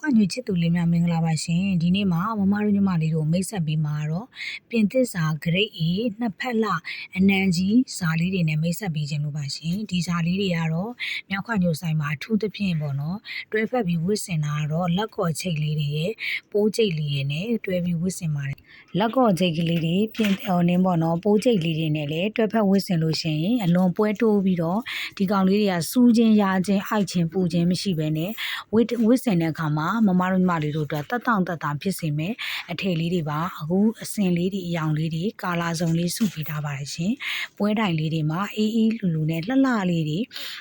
အခါညချစ်သူလေးများမင်္ဂလာပါရှင်ဒီနေ့မှာမမတို့ညီမလေးတို့မိတ်ဆက်ပေးမှာတော့ပြင်သစ်စာ grade A နှစ်ဖက်လအနံကြီးစာလေးတွေနဲ့မိတ်ဆက်ပေးခြင်းလို့ပါရှင်ဒီစာလေးတွေကတော့မြောက်ခွညိုဆိုင်မှာအထူးသဖြင့်ပေါ့နော်တွဲဖက်ပြီးဝစ်စင်တာကတော့လက်ကော်ချိတ်လေးတွေရဲ့ပိုးချိတ်လေးတွေနဲ့တွဲပြီးဝစ်စင်ပါတယ်လက်ကော်ချိတ်ကလေးတွေပြင်ဟိုနင်းပေါ့နော်ပိုးချိတ်လေးတွေနဲ့လည်းတွဲဖက်ဝစ်စင်လို့ရှိရင်အလွန်ပွဲတိုးပြီးတော့ဒီကောင်လေးတွေကစူးခြင်းရာခြင်းအိုက်ခြင်းပူခြင်းမရှိဘဲနဲ့ဝစ်ဝစ်စင်တဲ့အခါမှာမမတို့ညီမလေးတို့အတွက်တက်တောင့်တက်တာဖြစ်စေမယ်အထည်လေးတွေပါအခုအစင်လေးတွေအယောင်လေးတွေကာလာစုံလေးစုပေးထားပါတယ်ရှင်ပွဲတိုင်လေးတွေမှာအေးအေးလူလူနဲ့လှလှလေးတွေ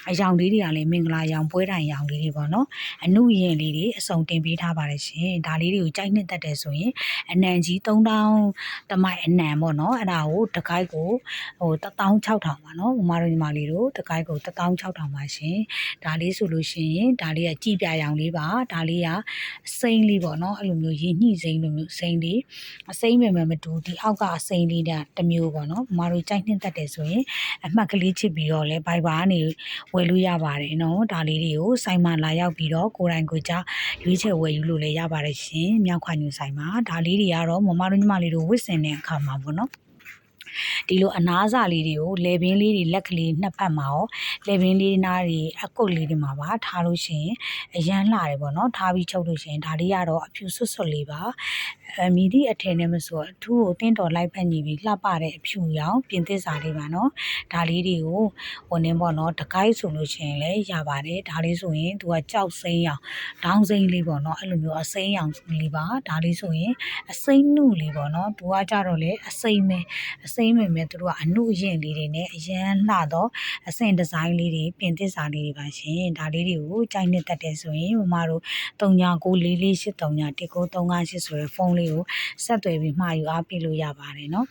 အယောင်လေးတွေကလည်းမင်္ဂလာရောင်ပွဲတိုင်ရောင်လေးတွေပေါ့နော်အနုရင်လေးတွေအစုံတင်ပေးထားပါတယ်ရှင်ဒါလေးတွေကိုကြိုက်နှစ်သက်တယ်ဆိုရင်အနံကြီး3000တမိုင်အနံပေါ့နော်အဲ့ဒါကိုတကိုက်ကိုဟို16000ပါနော်မမတို့ညီမလေးတို့တကိုက်ကို16000ပါရှင်ဒါလေးဆိုလို့ရှိရင်ဒါလေးကကြည်ပြရောင်လေးပါဒါလေးကစိမ့်လေးပေါ့နော်အဲ့လိုမျိုးရည်ညှိစိမ့်လိုမျိုးစိမ့်လေးအစိမ့်ပဲမမတူဒီအောက်ကအစိမ့်လေးတဲ့တစ်မျိုးပေါ့နော်မမတို့ကြိုက်နှစ်သက်တယ်ဆိုရင်အမှတ်ကလေးချစ်ပြီးတော့လဲဘိုင်ဘာကနေဝယ်လို့ရပါတယ်နော်ဒါလေးတွေကိုဆိုင်မှာလာရောက်ပြီးတော့ကိုယ်တိုင်ကိုကြရွေးချယ်ဝယ်ယူလို့လည်းရပါတယ်ရှင်မြောက်ခွညူဆိုင်မှာဒါလေးတွေကတော့မမတို့ညီမလေးတို့ဝစ်စင်တဲ့အခါမှာပေါ့နော် ဒီလိုအနားစာလေးတွေကိုလေဘင်းလေးတွေလက်ကလေးနှစ်ဖက်မှာရောလေဘင်းလေးနားတွေအကုတ်လေးတွေမှာပါထားလို့ရှိရင်အရန်လှတယ်ပေါ့နော်ထားပြီးချုပ်လို့ရှိရင်ဒါလေးကတော့အဖြူဆွတ်ဆွတ်လေးပါအမီဒီအထည်နဲ့မဆိုအထူးကိုတင်းတော်လိုက်ဖက်ညီပြီးလှပတဲ့အဖြူရောင်ပြင်သစ်စာလေးပါနော်ဒါလေးတွေကိုဟိုနင်းပေါ့နော်တကိုက်ဆိုလို့ရှိရင်လည်းရပါတယ်ဒါလေးဆိုရင်သူကကြောက်စိမ်းရောင်ဒေါင်းစိမ်းလေးပေါ့နော်အဲ့လိုမျိုးအစိမ်းရောင်လေးပါဒါလေးဆိုရင်အစိမ်းနုလေးပေါ့နော်သူကကြတော့လေအစိမ်းပဲအစိမ်းပဲမဲ့သူတို့ကအနုရင်လေးတွေနဲ့အရန်လှတော့အစင်ဒီဇိုင်းလေးတွေပြင်သစ်စာလေးတွေပါရှင်ဒါလေးတွေကိုကြိုက်နှစ်သက်တယ်ဆိုရင်မမတို့39944839 1938ဆိုတဲ့ဖုန်းလေးကိုဆက်သွယ်ပြီးမှာယူအားပေးလို့ရပါတယ်နော်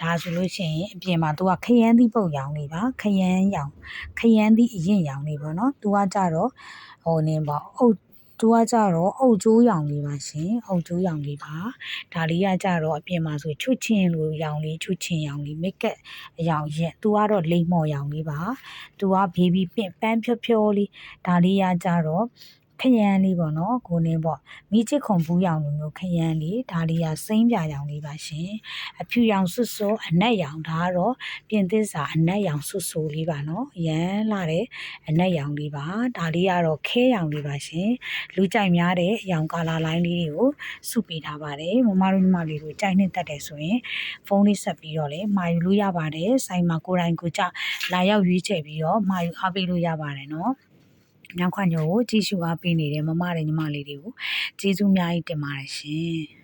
ဒါဆိုလို့ရှိရင်အပြင်မှာသူကခရမ်းသီးပုတ်ရောင်လေးပါခရမ်းရောင်ခရမ်းသီးအရင်ရောင်လေးပေါ့နော်သူကကြတော့ဟိုနေပေါ့အုတ် သူကကြတော့အုတ်ကျိုးရောင်လေးပါရှင် အုတ်ကျိုးရောင်လေးပါဒါလေးကကြတော့အပြင်မှာဆိုချွတ်ချင်းလိုရောင်လေးချွတ်ချင်းရောင်လေးမိတ်ကပ်အရောင်ရက်သူကတော့လိမ့်မော်ရောင်လေးပါသူကဘေဘီပင့်ပန်းဖြောဖြောလေးဒါလေးကကြတော့ ခရမ်းလေးပေါ့နော်ကိုနေပေါ့မိချစ်ခုံဘူးရောင်လိုမျိုးခရမ်းလေးဒါလေးကစိမ့်ပြရောင်လေးပါရှင်အဖြူရောင်ဆွတ်ဆိုးအနက်ရောင်ဒါကတော့ပြင်သစ်စာအနက်ရောင်ဆွတ်ဆိုးလေးပါနော်ရမ်းလာတဲ့အနက်ရောင်လေးပါဒါလေးကတော့ခဲရောင်လေးပါရှင်လူကြိုက်များတဲ့အရောင်ကာလာလိုင်းလေးတွေကိုစုပေးထားပါတယ်မမတို့ညီမလေးတို့ကြိုက်နှစ်သက်တယ်ဆိုရင်ဖုန်းလေးဆက်ပြီးတော့လည်းမှာယူလို့ရပါတယ်ဆိုင်မှာကိုယ်တိုင်ကိုကြလာရောက်ရွေးချယ်ပြီးတော့မှာယူအားပေးလို့ရပါတယ်နော် နောက်ခွညိုကိုကြည့်ရှုအားပေးနေတဲ့မမတွေညီမလေးတွေကိုကျေးဇူးအများကြီးတင်ပါတယ်ရှင်